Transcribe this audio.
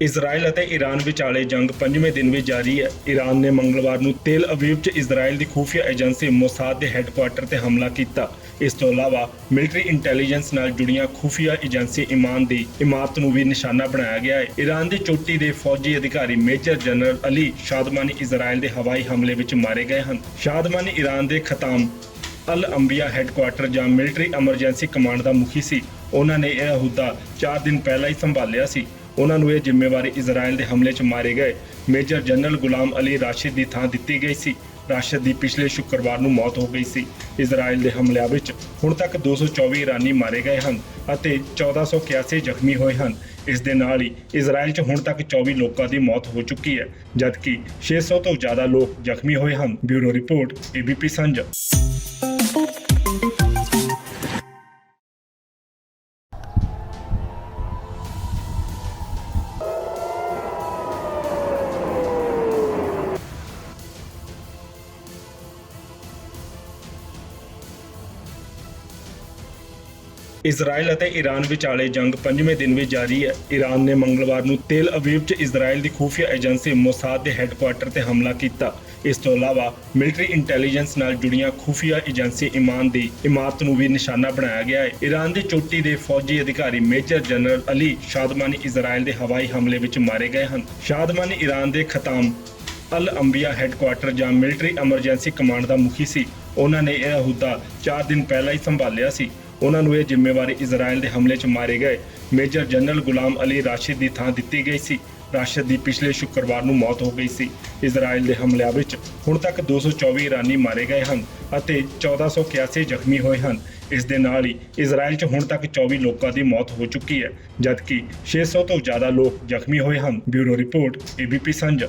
Israel ਅਤੇ Iran ਵਿਚਾਲੇ ਜੰਗ ਪੰਜਵੇਂ ਦਿਨ ਵੀ ਜਾਰੀ ਹੈ। ਈਰਾਨ ਨੇ ਮੰਗਲਵਾਰ ਨੂੰ ਤੇਲ ਅਵੀਵ 'ਚ ਇਜ਼ਰਾਈਲ ਦੀ ਖੂਫੀਆ ਏਜੰਸੀ ਮੋਸਾਦ ਦੇ ਹੈੱਡਕੁਆਰਟਰ ਤੇ ਹਮਲਾ ਕੀਤਾ। ਇਸ ਤੋਂ ਇਲਾਵਾ ਮਿਲਟਰੀ ਇੰਟੈਲੀਜੈਂਸ ਨਾਲ ਜੁੜੀਆਂ ਖੂਫੀਆ ਏਜੰਸੀ ਇਮਾਨ ਦੀ ਇਮਾਰਤ ਨੂੰ ਵੀ ਨਿਸ਼ਾਨਾ ਬਣਾਇਆ ਗਿਆ ਹੈ। ਈਰਾਨ ਦੀ ਚੋਟੀ ਦੇ ਫੌਜੀ ਅਧਿਕਾਰੀ major general Ali Shadmani Israel ਦੇ ਹਵਾਈ ਹਮਲੇ ਵਿੱਚ ਮਾਰੇ ਗਏ ਹਨ। ਸ਼ਾਦਮਾਨੀ ਈਰਾਨ ਦੇ ਖਤਾਮ ਅਲ ਅੰਬੀਆ ਹੈੱਡਕੁਆਰਟਰ ਜਾਂ ਮਿਲਟਰੀ ਐਮਰਜੈਂਸੀ ਕਮਾਂਡ ਦਾ ਮੁਖੀ ਸੀ। ਉਹਨਾਂ ਨੇ ਇਹ ਅਹੁਦਾ 4 ਦਿਨ ਪਹਿਲਾਂ ਹੀ ਸੰਭਾਲਿਆ ਸੀ। ਉਹਨਾਂ ਨੂੰ ਇਹ ਜ਼ਿੰਮੇਵਾਰੀ ਇਜ਼ਰਾਈਲ ਦੇ ਹਮਲੇ 'ਚ ਮਾਰੇ ਗਏ। Major general Gholam Ali Rashid ਦੀ ਥਾਂ ਦਿੱਤੀ ਗਈ ਸੀ। ਰਾਸ਼ਦ ਦੀ ਪਿਛਲੇ ਸ਼ੁੱਕਰਵਾਰ ਨੂੰ ਮੌਤ ਹੋ ਗਈ ਸੀ। ਇਜ਼ਰਾਈਲ ਦੇ ਹਮਲਿਆਂ ਵਿੱਚ ਹੁਣ ਤੱਕ 224 ਇਰਾਨੀ ਮਾਰੇ ਗਏ ਹਨ ਅਤੇ 1481 ਜ਼ਖਮੀ ਹੋਏ ਹਨ। ਇਸ ਦੇ ਨਾਲ ਹੀ ਇਜ਼ਰਾਈਲ 'ਚ ਹੁਣ ਤੱਕ 24 ਲੋਕਾਂ ਦੀ ਮੌਤ ਹੋ ਚੁੱਕੀ ਹੈ, ਜਦਕਿ 600 ਤੋਂ ਜ਼ਿਆਦਾ ਲੋਕ ਜ਼ਖਮੀ ਹੋਏ ਹਨ। Bureau report, ABP Sanjha. Israel ਅਤੇ ਈਰਾਨ ਵਿਚਾਲੇ ਜੰਗ ਪੰਜਵੇਂ ਦਿਨ ਵੀ ਜਾਰੀ ਹੈ। ਈਰਾਨ ਨੇ ਮੰਗਲਵਾਰ ਨੂੰ ਤੇਲ ਅਵੀਵ 'ਚ ਇਜ਼ਰਾਈਲ ਦੀ ਖੂਫੀਆ ਏਜੰਸੀ ਮੋਸਾਦ ਦੇ ਹੈੱਡਕੁਆਰਟਰ ਤੇ ਹਮਲਾ ਕੀਤਾ। ਇਸ ਤੋਂ ਇਲਾਵਾ ਮਿਲਟਰੀ ਇੰਟੈਲੀਜੈਂਸ ਨਾਲ ਜੁੜੀਆਂ ਖੂਫੀਆ ਏਜੰਸੀ ਇਮਾਨ ਦੀ ਇਮਾਰਤ ਨੂੰ ਵੀ ਨਿਸ਼ਾਨਾ ਬਣਾਇਆ ਗਿਆ ਹੈ। ਈਰਾਨ ਦੀ ਚੋਟੀ ਦੇ ਫੌਜੀ ਅਧਿਕਾਰੀ major general Ali Shadmani Israel ਦੇ ਹਵਾਈ ਹਮਲੇ ਵਿੱਚ ਮਾਰੇ ਗਏ ਹਨ। ਸ਼ਾਦਮਾਨੀ ਈਰਾਨ ਦੇ ਖਤਾਮ ਅਲ ਅੰਬੀਆ ਹੈੱਡਕੁਆਰਟਰ ਜਾਂ ਮਿਲਟਰੀ ਐਮਰਜੈਂਸੀ ਕਮਾਂਡ ਦਾ ਮੁਖੀ ਸੀ। ਉਹਨਾਂ ਨੇ ਇਹ ਅਹੁਦਾ 4 ਦਿਨ ਪਹਿਲਾਂ ਹੀ ਸੰਭਾਲਿਆ ਸੀ। ਉਹਨਾਂ ਨੂੰ ਇਹ ਜ਼ਿੰਮੇਵਾਰੀ ਇਜ਼ਰਾਈਲ ਦੇ ਹਮਲੇ 'ਚ ਮਾਰੇ ਗਏ। Major general Gholam Ali Rashid ਦੀ ਥਾਂ ਦਿੱਤੀ ਗਈ ਸੀ। ਰਾਸ਼ਦ ਦੀ ਪਿਛਲੇ ਸ਼ੁੱਕਰਵਾਰ ਨੂੰ ਮੌਤ ਹੋ ਗਈ ਸੀ। ਇਜ਼ਰਾਈਲ ਦੇ ਹਮਲਿਆਂ ਵਿੱਚ ਹੁਣ ਤੱਕ 224 ਇਰਾਨੀ ਮਾਰੇ ਗਏ ਹਨ ਅਤੇ 1481 ਜ਼ਖਮੀ ਹੋਏ ਹਨ। ਇਸ ਦੇ ਨਾਲ ਹੀ ਇਜ਼ਰਾਈਲ 'ਚ ਹੁਣ ਤੱਕ 24 ਲੋਕਾਂ ਦੀ ਮੌਤ ਹੋ ਚੁੱਕੀ ਹੈ, ਜਦਕਿ 600 ਤੋਂ ਜ਼ਿਆਦਾ ਲੋਕ ਜ਼ਖਮੀ ਹੋਏ ਹਨ। Bureau report, ABP Sanjha.